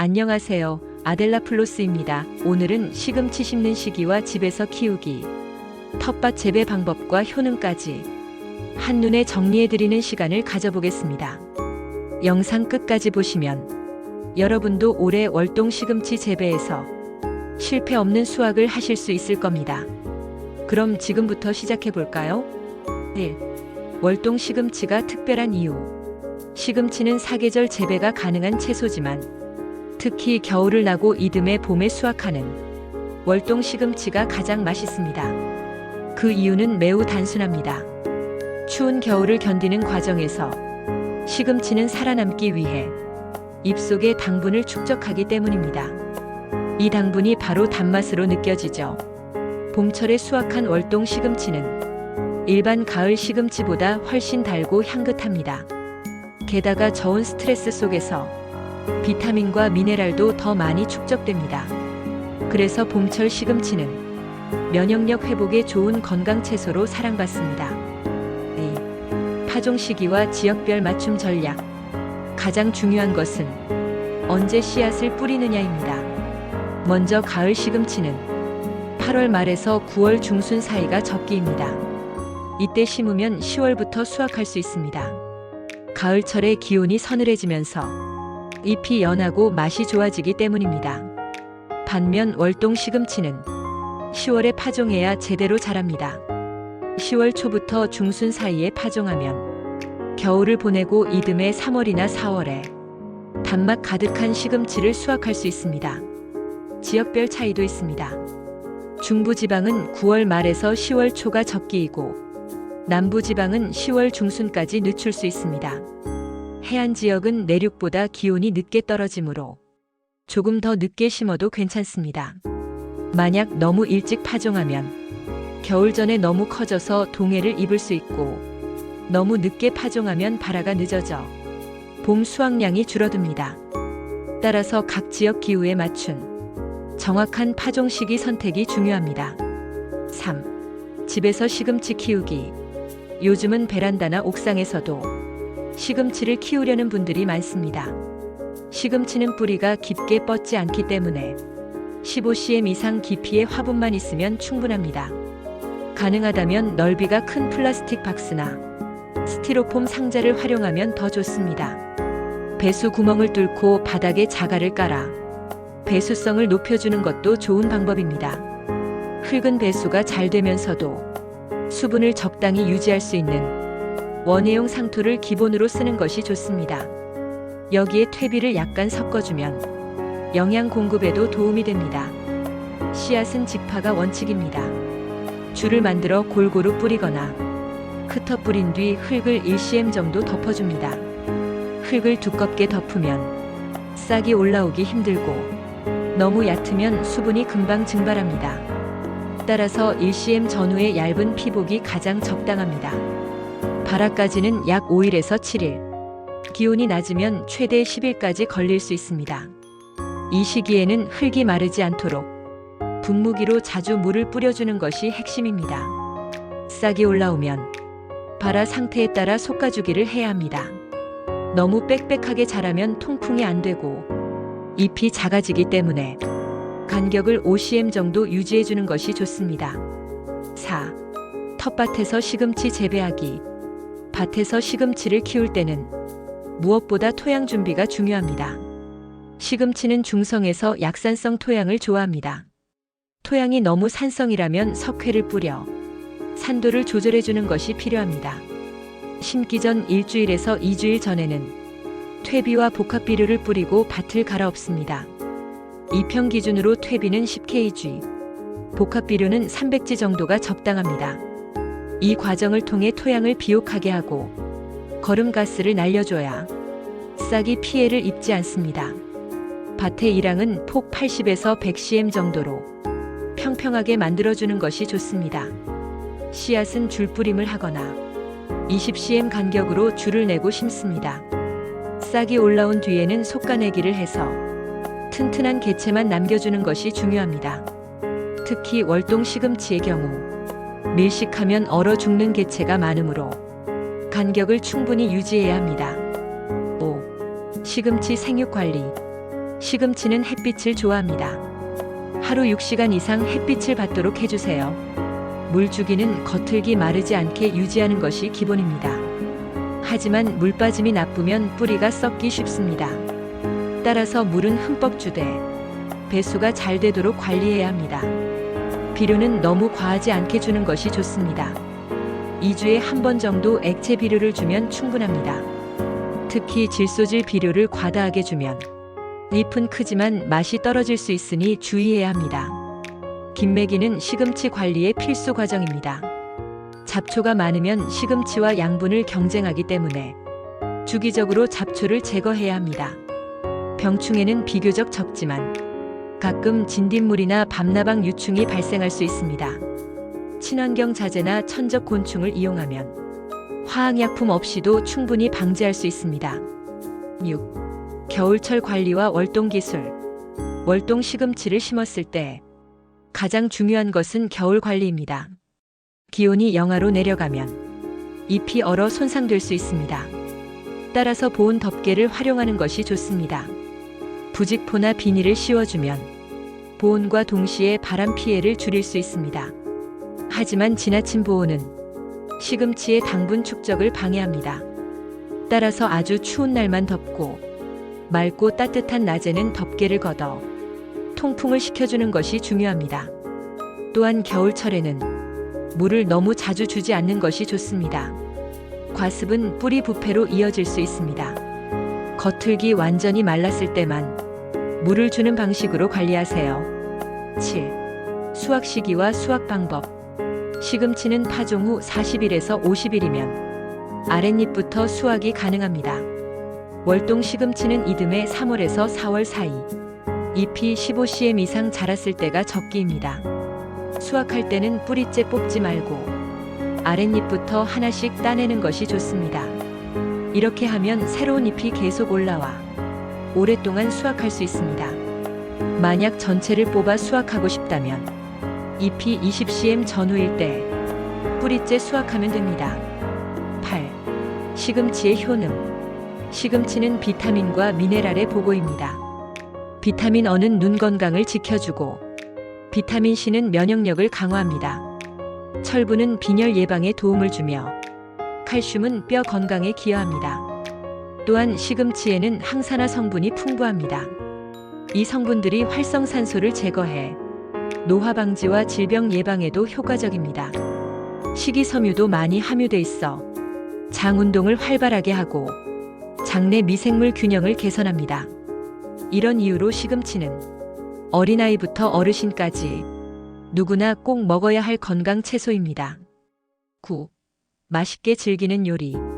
안녕하세요. 아델라 플로스입니다. 오늘은 시금치 심는 시기와 집에서 키우기, 텃밭 재배 방법과 효능까지 한눈에 정리해드리는 시간을 가져보겠습니다. 영상 끝까지 보시면 여러분도 올해 월동 시금치 재배에서 실패 없는 수확을 하실 수 있을 겁니다. 그럼 지금부터 시작해 볼까요? 1. 월동 시금치가 특별한 이유. 시금치는 사계절 재배가 가능한 채소지만 특히 겨울을 나고 이듬해 봄에 수확하는 월동 시금치가 가장 맛있습니다. 그 이유는 매우 단순합니다. 추운 겨울을 견디는 과정에서 시금치는 살아남기 위해 입속의 당분을 축적하기 때문입니다. 이 당분이 바로 단맛으로 느껴지죠. 봄철에 수확한 월동 시금치는 일반 가을 시금치보다 훨씬 달고 향긋합니다. 게다가 저온 스트레스 속에서 비타민과 미네랄도 더 많이 축적됩니다. 그래서 봄철 시금치는 면역력 회복에 좋은 건강 채소로 사랑받습니다. 2. 파종 시기와 지역별 맞춤 전략. 가장 중요한 것은 언제 씨앗을 뿌리느냐입니다. 먼저 가을 시금치는 8월 말에서 9월 중순 사이가 적기입니다. 이때 심으면 10월부터 수확할 수 있습니다. 가을철에 기온이 서늘해지면서 잎이 연하고 맛이 좋아지기 때문입니다. 반면 월동 시금치는 10월에 파종해야 제대로 자랍니다. 10월 초부터 중순 사이에 파종하면 겨울을 보내고 이듬해 3월이나 4월에 단맛 가득한 시금치를 수확할 수 있습니다. 지역별 차이도 있습니다. 중부지방은 9월 말에서 10월 초가 적기이고 남부지방은 10월 중순까지 늦출 수 있습니다. 해안 지역은 내륙보다 기온이 늦게 떨어지므로 조금 더 늦게 심어도 괜찮습니다. 만약 너무 일찍 파종하면 겨울 전에 너무 커져서 동해를 입을 수 있고 너무 늦게 파종하면 발화가 늦어져 봄 수확량이 줄어듭니다. 따라서 각 지역 기후에 맞춘 정확한 파종 시기 선택이 중요합니다. 3. 집에서 시금치 키우기. 요즘은 베란다나 옥상에서도 시금치를 키우려는 분들이 많습니다. 시금치는 뿌리가 깊게 뻗지 않기 때문에 15cm 이상 깊이의 화분만 있으면 충분합니다. 가능하다면 넓이가 큰 플라스틱 박스나 스티로폼 상자를 활용하면 더 좋습니다. 배수 구멍을 뚫고 바닥에 자갈을 깔아 배수성을 높여주는 것도 좋은 방법입니다. 흙은 배수가 잘 되면서도 수분을 적당히 유지할 수 있는 원예용 상토를 기본으로 쓰는 것이 좋습니다. 여기에 퇴비를 약간 섞어주면 영양 공급에도 도움이 됩니다. 씨앗은 직파가 원칙입니다. 줄을 만들어 골고루 뿌리거나 흩어 뿌린 뒤 흙을 1cm 정도 덮어줍니다. 흙을 두껍게 덮으면 싹이 올라오기 힘들고 너무 얕으면 수분이 금방 증발합니다. 따라서 1cm 전후의 얇은 피복이 가장 적당합니다. 발화까지는 약 5일에서 7일, 기온이 낮으면 최대 10일까지 걸릴 수 있습니다. 이 시기에는 흙이 마르지 않도록 분무기로 자주 물을 뿌려주는 것이 핵심입니다. 싹이 올라오면 발화 상태에 따라 솎아주기를 해야 합니다. 너무 빽빽하게 자라면 통풍이 안 되고 잎이 작아지기 때문에 간격을 5cm 정도 유지해주는 것이 좋습니다. 4. 텃밭에서 시금치 재배하기. 밭에서 시금치를 키울 때는 무엇보다 토양 준비가 중요합니다. 시금치는 중성에서 약산성 토양을 좋아합니다. 토양이 너무 산성이라면 석회를 뿌려 산도를 조절해주는 것이 필요합니다. 심기 전 일주일에서 2주일 전에는 퇴비와 복합비료를 뿌리고 밭을 갈아엎습니다. 2평 기준으로 퇴비는 10kg, 복합비료는 300g 정도가 적당합니다. 이 과정을 통해 토양을 비옥하게 하고 거름가스를 날려줘야 싹이 피해를 입지 않습니다. 밭의 일항은 폭 80에서 100cm 정도로 평평하게 만들어주는 것이 좋습니다. 씨앗은 줄뿌림을 하거나 20cm 간격으로 줄을 내고 심습니다. 싹이 올라온 뒤에는 솎아내기를 해서 튼튼한 개체만 남겨주는 것이 중요합니다. 특히 월동 시금치의 경우 밀식하면 얼어 죽는 개체가 많으므로 간격을 충분히 유지해야 합니다. 5. 시금치 생육 관리. 시금치는 햇빛을 좋아합니다. 하루 6시간 이상 햇빛을 받도록 해주세요. 물 주기는 겉흙이 마르지 않게 유지하는 것이 기본입니다. 하지만 물 빠짐이 나쁘면 뿌리가 썩기 쉽습니다. 따라서 물은 흠뻑 주되 배수가 잘 되도록 관리해야 합니다. 비료는 너무 과하지 않게 주는 것이 좋습니다. 2주에 한 번 정도 액체 비료를 주면 충분합니다. 특히 질소질 비료를 과다하게 주면 잎은 크지만 맛이 떨어질 수 있으니 주의해야 합니다. 김매기는 시금치 관리의 필수 과정입니다. 잡초가 많으면 시금치와 양분을 경쟁하기 때문에 주기적으로 잡초를 제거해야 합니다. 병충해는 비교적 적지만 가끔 진딧물이나 밤나방 유충이 발생할 수 있습니다. 친환경 자재나 천적 곤충을 이용하면 화학약품 없이도 충분히 방지할 수 있습니다. 6. 겨울철 관리와 월동 기술. 월동 시금치를 심었을 때 가장 중요한 것은 겨울 관리입니다. 기온이 영하로 내려가면 잎이 얼어 손상될 수 있습니다. 따라서 보온 덮개를 활용하는 것이 좋습니다. 부직포나 비닐을 씌워주면 보온과 동시에 바람 피해를 줄일 수 있습니다. 하지만 지나친 보온은 시금치의 당분 축적을 방해합니다. 따라서 아주 추운 날만 덮고 맑고 따뜻한 낮에는 덮개를 걷어 통풍을 시켜주는 것이 중요합니다. 또한 겨울철에는 물을 너무 자주 주지 않는 것이 좋습니다. 과습은 뿌리 부패로 이어질 수 있습니다. 겉흙이 완전히 말랐을 때만 물을 주는 방식으로 관리하세요. 7. 수확 시기와 수확 방법. 시금치는 파종 후 40일에서 50일이면 아랫잎부터 수확이 가능합니다. 월동 시금치는 이듬해 3월에서 4월 사이 잎이 15cm 이상 자랐을 때가 적기입니다. 수확할 때는 뿌리째 뽑지 말고 아랫잎부터 하나씩 따내는 것이 좋습니다. 이렇게 하면 새로운 잎이 계속 올라와 오랫동안 수확할 수 있습니다. 만약 전체를 뽑아 수확하고 싶다면 잎이 20cm 전후일 때 뿌리째 수확하면 됩니다. 8. 시금치의 효능. 시금치는 비타민과 미네랄의 보고입니다. 비타민 어는 눈 건강을 지켜주고 비타민 C는 면역력을 강화합니다. 철분은 빈혈 예방에 도움을 주며 칼슘은 뼈 건강에 기여합니다. 또한 시금치에는 항산화 성분이 풍부합니다. 이 성분들이 활성산소를 제거해 노화 방지와 질병 예방에도 효과적입니다. 식이섬유도 많이 함유돼 있어 장 운동을 활발하게 하고 장내 미생물 균형을 개선합니다. 이런 이유로 시금치는 어린아이부터 어르신까지 누구나 꼭 먹어야 할 건강 채소입니다. 9. 맛있게 즐기는 요리.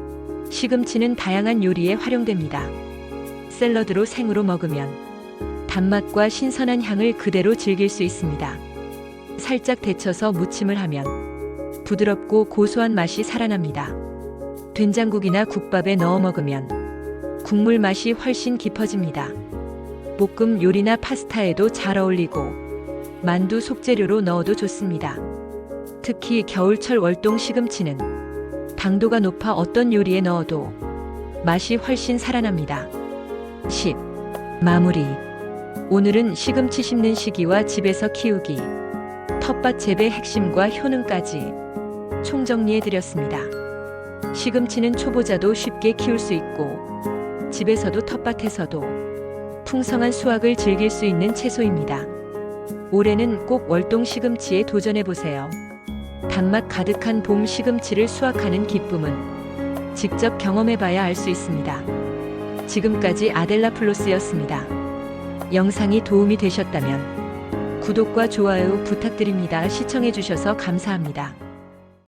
시금치는 다양한 요리에 활용됩니다. 샐러드로 생으로 먹으면 단맛과 신선한 향을 그대로 즐길 수 있습니다. 살짝 데쳐서 무침을 하면 부드럽고 고소한 맛이 살아납니다. 된장국이나 국밥에 넣어 먹으면 국물 맛이 훨씬 깊어집니다. 볶음 요리나 파스타에도 잘 어울리고 만두 속재료로 넣어도 좋습니다. 특히 겨울철 월동 시금치는 당도가 높아 어떤 요리에 넣어도 맛이 훨씬 살아납니다. 10. 마무리. 오늘은 시금치 심는 시기와 집에서 키우기, 텃밭 재배 핵심과 효능까지 총정리해 드렸습니다. 시금치는 초보자도 쉽게 키울 수 있고 집에서도 텃밭에서도 풍성한 수확을 즐길 수 있는 채소입니다. 올해는 꼭 월동 시금치에 도전해 보세요. 단맛 가득한 봄 시금치를 수확하는 기쁨은 직접 경험해 봐야 알 수 있습니다. 지금까지 아델라 플로스였습니다. 영상이 도움이 되셨다면 구독과 좋아요 부탁드립니다. 시청해 주셔서 감사합니다.